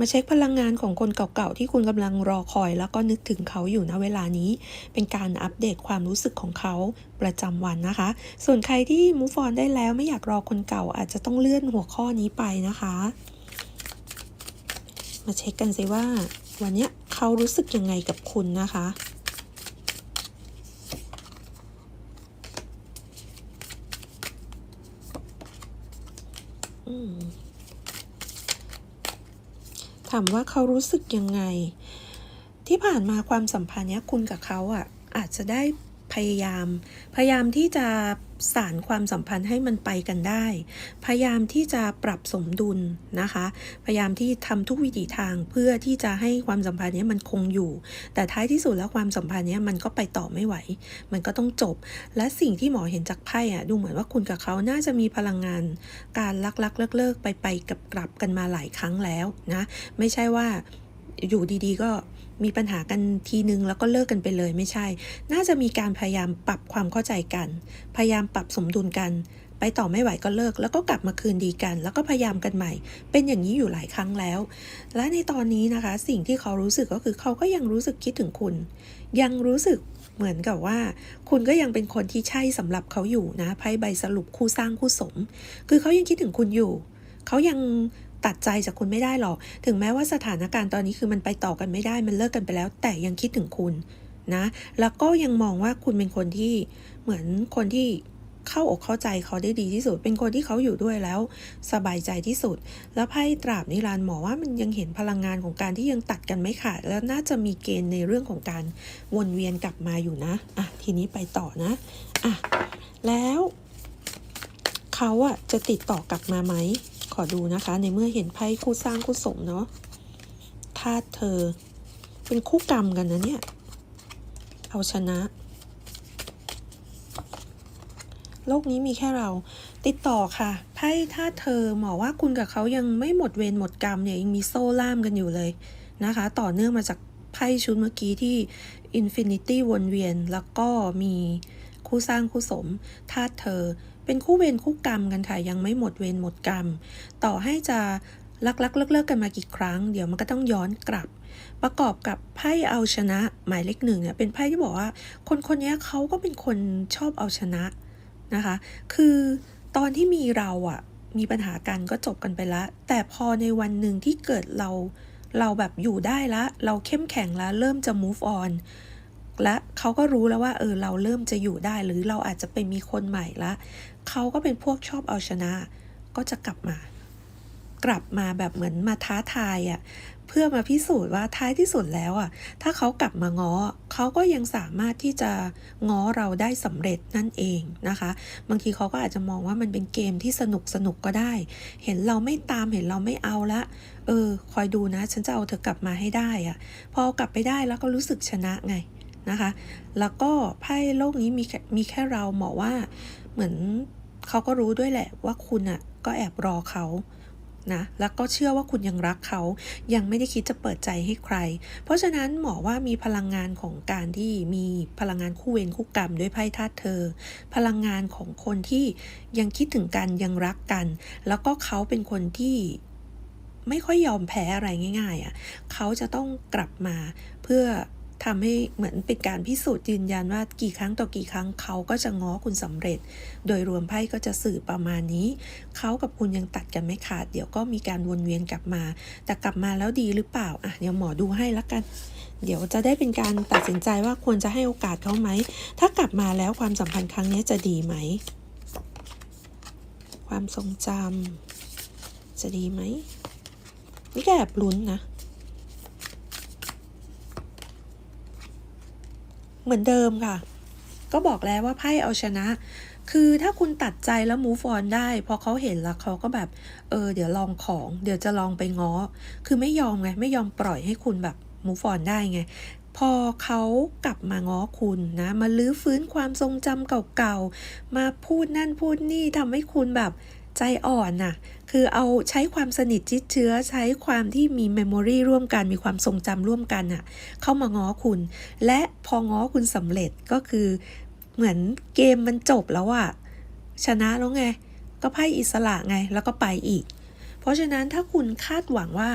มาเช็คพลังงานของคนเก่าๆ ที่คุณกำลังรอคอย แล้วก็นึกถึงเขาอยู่ณเวลานี้ เป็นการอัปเดตความรู้สึกของเขาประจำวันนะคะ ส่วนใครที่มูฟออนได้แล้วไม่อยากรอคนเก่าอาจจะต้องเลื่อนหัวข้อนี้ไปนะคะ มาเช็คกันสิว่า วันนี้เขารู้สึกยังไงกับคุณนะคะ อืม ถามว่าเขารู้สึกยังไง ที่ผ่านมาความสัมพันธ์เนี้ยคุณกับเขาอะอาจจะได้ พยายาม พยายามที่จะสารความสัมพันธ์ให้มันไปกันได้ พยายามที่จะปรับสมดุลนะคะ พยายามที่ทำทุกวิถีทางเพื่อที่จะให้ความสัมพันธ์นี้มันคงอยู่ แต่ท้ายที่สุดแล้วความสัมพันธ์นี้มันก็ไปต่อไม่ไหว มันก็ต้องจบ และสิ่งที่หมอเห็นจากไพ่อะดูเหมือนว่าคุณกับเขาน่าจะมีพลังงาน การลักลักเลิกเลิกไปไปกับกลับกันมาหลายครั้งแล้วนะ ไม่ใช่ว่า อยู่ดีๆ ก็มีปัญหากันทีนึงแล้วก็เลิกกันไปเลยไม่ใช่ น่าจะมีการพยายามปรับความเข้าใจกัน พยายามปรับสมดุลกัน ไปต่อไม่ไหวก็เลิก แล้วก็กลับมาคืนดีกัน แล้วก็พยายามกันใหม่ เป็นอย่างนี้อยู่หลายครั้งแล้ว และในตอนนี้นะคะ สิ่งที่เขารู้สึกก็คือเขาก็ยังรู้สึกคิดถึงคุณ ยังรู้สึกเหมือนกับว่า คุณก็ยังเป็นคนที่ใช่สำหรับเขาอยู่นะไพ่ใบสรุปคู่สร้างคู่สม คือเขายังคิดถึงคุณอยู่ เขายัง ตัดใจจากคุณไม่ได้หรอก ถึงแม้ว่าสถานการณ์ตอนนี้คือมันไปต่อกันไม่ได้ มันเลิกกันไปแล้ว แต่ยังคิดถึงคุณนะ แล้วก็ยังมองว่าคุณเป็นคนที่เหมือนคนที่เข้าอกเข้าใจเขาได้ดีที่สุด เป็นคนที่เขาอยู่ด้วยแล้ว สบายใจที่สุด แล้วไพ่ตราบนิรันดร์หมอว่ามันยังเห็นพลังงานของการที่ยังตัดกันไม่ขาด แล้วน่าจะมีเกณฑ์ในเรื่องของการวนเวียนกลับมาอยู่นะ อะ ทีนี้ไปต่อนะ อะ แล้ว เขาอะจะติดต่อกลับมาไหม อดูนะคะ ในเมื่อเห็นไพ่คู่สร้างคู่สมเนาะธาตุเธอ เป็นคู่กรรมกันนะเนี่ย เอาชนะ โลกนี้มีแค่เรา ติดต่อค่ะ ไพ่ธาตุเธอหมอว่าคุณกับเขายังไม่หมดเวรหมดกรรมเนี่ยยังมีโซ่ล่ามกันอยู่เลยนะคะ ต่อเนื่องมาจากไพ่ชุดเมื่อกี้ที่ Infinity วนเวียน แล้วก็มีคู่สร้างคู่สมธาตุเธอ เป็นคู่เวรคู่กรรมกันค่ะยังไม่หมดเวรหมดกรรม ต่อให้จะลักลักเลิกเลิกกันมากี่ครั้ง เดี๋ยวมันก็ต้องย้อนกลับ ประกอบกับไพ่เอาชนะ หมายเลขหนึ่งเนี่ยเป็นไพ่ที่บอกว่า คนคนนี้เขาก็เป็นคนชอบเอาชนะนะคะ คือตอนที่มีเราอะมีปัญหากันก็จบกันไปล้วแต่พอในวันหนึ่งที่เกิดเราเราแบบอยู่ได้ล้วเราเข้มแข็งแล้ว เริ่มจะ move on และเขาก็รู้แล้วว่าเออเราเริ่มจะอยู่ได้หรือเราอาจจะไปมีคนใหม่ละเขาก็เป็นพวกชอบเอาชนะ ก็จะกลับมา กลับมาแบบเหมือนมาท้าทายอะ่ะเพื่อมาพิสูจน์ว่าท้ายที่สุดแล้วอะ่ะ ถ้าเขากลับมาง้อเขาก็ยังสามารถที่จะง้อเราได้สำเร็จนั่นเองนะคะ บางทีเขาก็อาจจะมองว่ามันเป็นเกมที่สนุกสนุกก็ได้ เห็นเราไม่ตามเห็นเราไม่เอาละ เออ คอยดูนะ ฉันจะเอาเธอกลับมาให้ได้อะพอกลับไปได้แล้วก็รู้สึกชนะไง นะคะ แล้วก็ไพ่โลกนี้มีแค่มีแค่เราหมอว่า เหมือนเขาก็รู้ด้วยแหละว่าคุณอะ่ะก็แอบรอเขานะแล้วก็เชื่อว่าคุณยังรักเขา ยังไม่ได้คิดจะเปิดใจให้ใคร เพราะฉะนั้นหมอว่ามีพลังงานของการที่มีพลังงานคู่เวรคู่กรรมด้วยไพ่ธาตุเธอ พลังงานของคนที่ยังคิดถึงกันยังรักกัน แล้วก็เขาเป็นคนที่ไม่ค่อยยอมแพ้อะไรง่าย ๆอะ่ะเขาจะต้องกลับมาเพื่อ ทำให้เหมือนเป็นการพิสูจน์ยืนยันว่ากี่ครั้งต่อกี่ครั้งเขาก็จะง้อคุณสำเร็จ โดยรวมไพ่ก็จะสื่อประมาณนี้ เขากับคุณยังตัดกันไม่ขาด เดี๋ยวก็มีการวนเวียนกลับมา แต่กลับมาแล้วดีหรือเปล่าอะเดี๋ยวหมอดูให้ละกัน เดี๋ยวจะได้เป็นการตัดสินใจว่าควรจะให้โอกาสเขาไหม ถ้ากลับมาแล้วความสัมพันธ์ครั้งนี้จะดีไหม ความทรงจำจะดีไหมนี่ก็แอบลุ้นนะ เหมือนเดิมค่ะ ก็บอกแล้วว่าไพ่เอาชนะ คือถ้าคุณตัดใจแล้ว move on ได้ พอเขาเห็นแล้วเขาก็แบบ เออ เดี๋ยวลองของ เดี๋ยวจะลองไปง้อ คือไม่ยอมไง ไม่ยอมปล่อยให้คุณแบบ move on ได้ไงพอเขากลับมาง้อคุณนะ มาลื้อฟื้นความทรงจำเก่าๆ มาพูดนั่นพูดนี่ทำให้คุณแบบ ใจอ่อนน่ะ คือเอาใช้ความสนิทชิดเชื้อใช้ความที่มีเมมโมรีร่วมกันมีความทรงจำร่วมกันน่ะ เข้ามาง้อคุณ และพอง้อคุณสำเร็จก็คือ เหมือนเกมมันจบแล้วอะชนะแล้วไง ก็ไพ่อิสระไงแล้วก็ไปอีก เพราะฉะนั้นถ้าคุณคาดหวังว่า